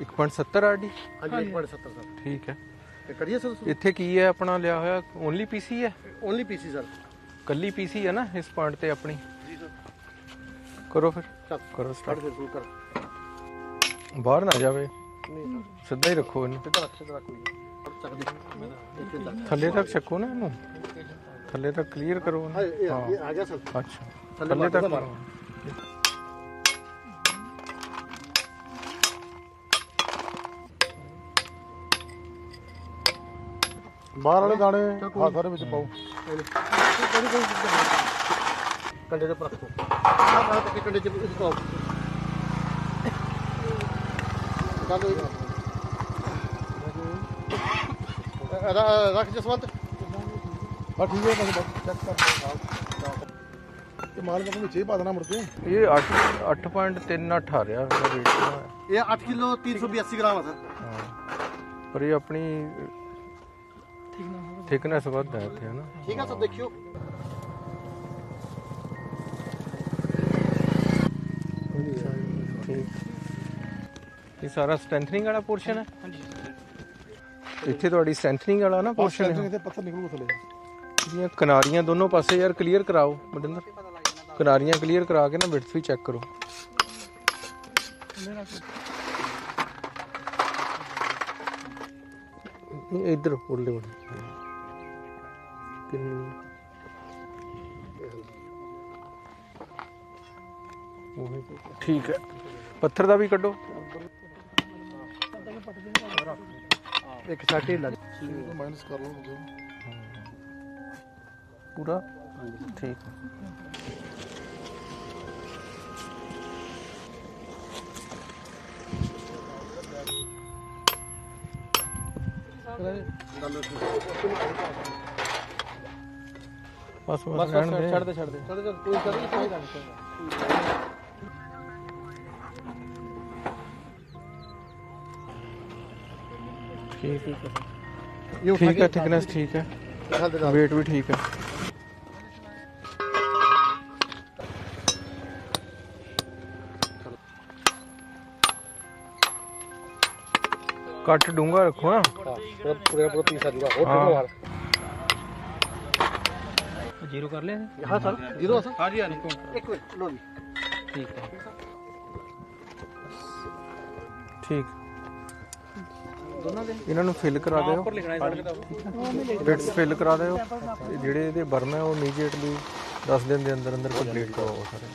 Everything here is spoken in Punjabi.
1.70 ਆਰਡੀ ਹਾਂਜੀ 1.70 ਸਰ। ਠੀਕ ਹੈ। ਤੇ ਕਰੀਏ ਸਰ ਇੱਥੇ ਕੀ ਹੈ ਆਪਣਾ ਲਿਆ ਹੋਇਆ? ਓਨਲੀ ਪੀਸੀ ਹੈ? Only PC sir. ਕੱਲੀ ਪੀਸੀ ਹੈ ਨਾ ਇਸ ਪੁਆਇੰਟ ਤੇ ਆਪਣੀ? ਜੀ ਸਰ। ਕਰੋ ਫਿਰ। ਚੱਲ ਕਰੋ ਕੱਢ start। ਦੇ ਸ਼ੁਰੂ ਕਰ। ਬਾਹਰ ਨਾ ਜਾਵੇ। ਨਹੀਂ ਸਿੱਧਾ ਹੀ ਰੱਖੋ ਇਹਨੂੰ। ਸਿੱਧਾ ਰੱਖ ਸਿੱਧਾ ਰੱਖ ਕੋਈ ਚੱਕ ਦੇ ਇੱਥੇ ਤੱਕ ਥੱਲੇ ਤੱਕ ਚੱਕੋ ਨਾ ਇਹਨੂੰ। ਥੱਲੇ ਤੱਕ ਕਲੀਅਰ ਕਰੋ। ਹਾਂ ਆ ਗਿਆ ਸਰ। ਅੱਛਾ। ਥੱਲੇ ਥੱਲੇ ਤੱਕ ਬਾਹਰ ਵਾਲੇ ਦਾਣੇ ਹਾਂ ਸਾਰੇ ਵਿੱਚ ਪਾਓ। ਕੰਡੇ ਦੇ। ਪਰ ਰੱਖੋ ਆਹ ਆਹ ਤੇ ਕੰਡੇ ਚ ਇਸ ਪਾਓ ਕੰਡੇ ਰੱਖ ਜਸਵੰਤ। ਹਾਂ ਠੀਕ ਹੈ ਬਸ ਬਸ। ਚੈੱਕ ਕਰ ਤੇ ਮਾਲ ਕਾ ਵਿੱਚ ਹੀ ਪਾ ਦੇਣਾ ਮੁੜ ਕੇ। ਇਹ 8 8.38 ਆ ਰਿਹਾ ਇਹਦਾ weight ਇਹਦਾ। ਇਹ 8 ਕਿਲੋ 382 ਗ੍ਰਾਮ ਆ ਸਰ। ਹਾਂ। ਪਰ ਇਹ ਆਪਣੀ ਥਿਕਨੈਸ ਵੱਧ ਹੈ ਇੱਥੇ ਹਨਾ? ਠੀਕ ਆ ਸਰ ਦੇਖਿਓ। ਠੀਕ ਇਹ ਸਾਰਾ ਸਟਰੈਂਥਨਿੰਗ ਵਾਲਾ ਪੋਰਸ਼ਨ ਹੈ? ਹਾਂਜੀ ਇੱਥੇ ਤੁਹਾਡੀ ਸਟਰੈਂਥਨਿੰਗ ਵਾਲਾ ਨਾ ਪੋਰਸ਼ਨ ਹੈ? ਇੱਥੇ ਪੱਥਰ ਨਿਕਲੂ ਥੱਲੇ। ਇਹਦੀਆਂ ਕਿਨਾਰੀਆਂ ਦੋਨੋਂ ਪਾਸੇ ਯਾਰ ਕਲੀਅਰ ਕਰਾਓ ਮਡਿੰਦਰ ਕਿਨਾਰੀਆਂ ਕਲੀਅਰ ਕਰਾ ਕੇ ਨਾ ਵਿਡਥ ਵੀ ਚੈੱਕ ਕਰੋ। ਨਹੀਂ, ਇੱਧਰ ਉਰਲੇ ਵੜ ਕਿੰਨੀ? ਠੀਕ ਹੈ। ਪੱਥਰ ਦਾ ਵੀ ਕੱਢੋ। ਇੱਕ ਛਾਟੀ ਲੱਗ ਮਾਈਨਸ ਕਰ ਲਓ ਪੂਰਾ? ਠੀਕ ਹੈ ਬਸ ਬਸ ਰਹਿਣ ਦੇ ਛੱਡ ਦੇ ਛੱਡ ਦੇ ਛੱਡ ਦੇ ਕੋਈ ਕਰ ਨਹੀਂ ਕੋਈ ਗੱਲ ਨਹੀਂ ਠੀਕ ਹੈ ਇਹ ਉਠਾ ਠੀਕ ਹੈ ਕੇ ਥਿਕਨੈਸ ਕੱਟ ਡੂੰਗਾ ਰੱਖੋ ਨਾ। ਹਾਂ, ਪੂਰਾ ਪੂਰਾ ਪੂਰਾ ਪੀਸ ਆ ਜੂਗਾ ਹੋਰ ਹਾਂ। ਵਾਰ ਜ਼ੀਰੋ ਕਰ ਲਿਆ ਹਾਂ ਸਰ ਜ਼ੀਰੋ ਸਰ। ਹਾਂਜੀ ਹਾਂਜੀ। ਇੱਕ ਮਿੰਟ ਲੋ ਜੀ। ਠੀਕ ਹੈ। ਠੀਕ। ਦੋਨਾਂ ਦੇ? ਇਹਨਾਂ ਨੂੰ ਫਿਲ ਕਰਾ ਦਿਓ। ਬਿਟਸ ਫਿਲ ਕਰਾ ਦਿਓ। ਤੇ ਜਿਹੜੇ ਇਹਦੇ ਬਰਮ ਹੈ ਉਹ ਇਮੀਡੀਏਟਲੀ 10 ਦਿਨ ਦੇ ਅੰਦਰ ਅੰਦਰ ਕੰਪਲੀਟ ਕਰਵਾਓ ਸਾਰੇ।